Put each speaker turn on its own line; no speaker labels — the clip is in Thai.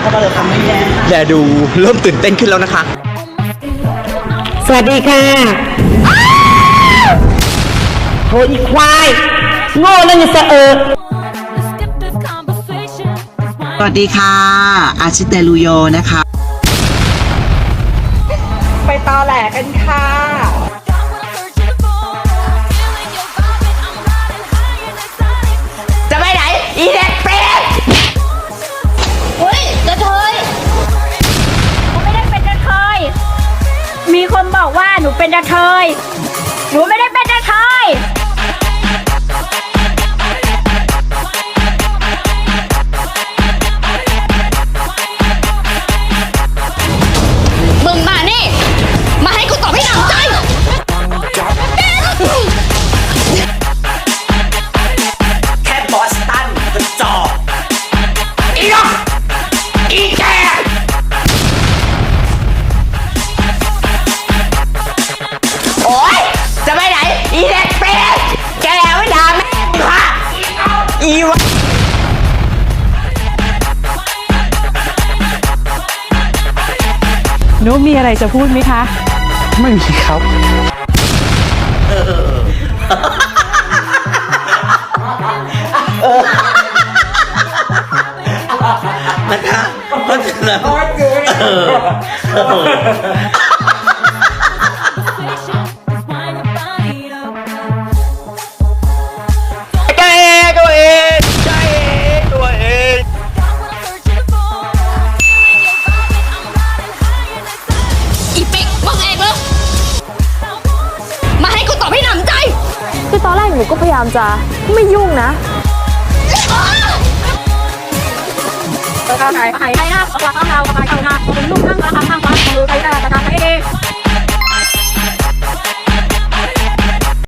เข้ามาเลยค่ะไม่แย่
แลดูเริ่มตื่นเต้นขึ้นแล้วนะคะ
สวัสดีค่ะโหอีควาย โง่แล้วยังจะเออ
สวัสดีค่ะ อาชิเตลูโยนะคะ
ไปตอแหลกันค่ะจะ หนูเป็
นกระเทย หนูไม่ได้เป็นกระเทย อี
วะ
นุมีอะไรจะพูดไหมคะ
ไม่มีครับนะคะเพราะฉะนั้นเออ นูก็พยายามจะ
ไม่ยุ่งนะไปหน้าไปหน้า
ไปหน้าไปหน้าเป็นลูกนั่
งราคาทางฟ้ามือไปหน้าตาตาเอ๊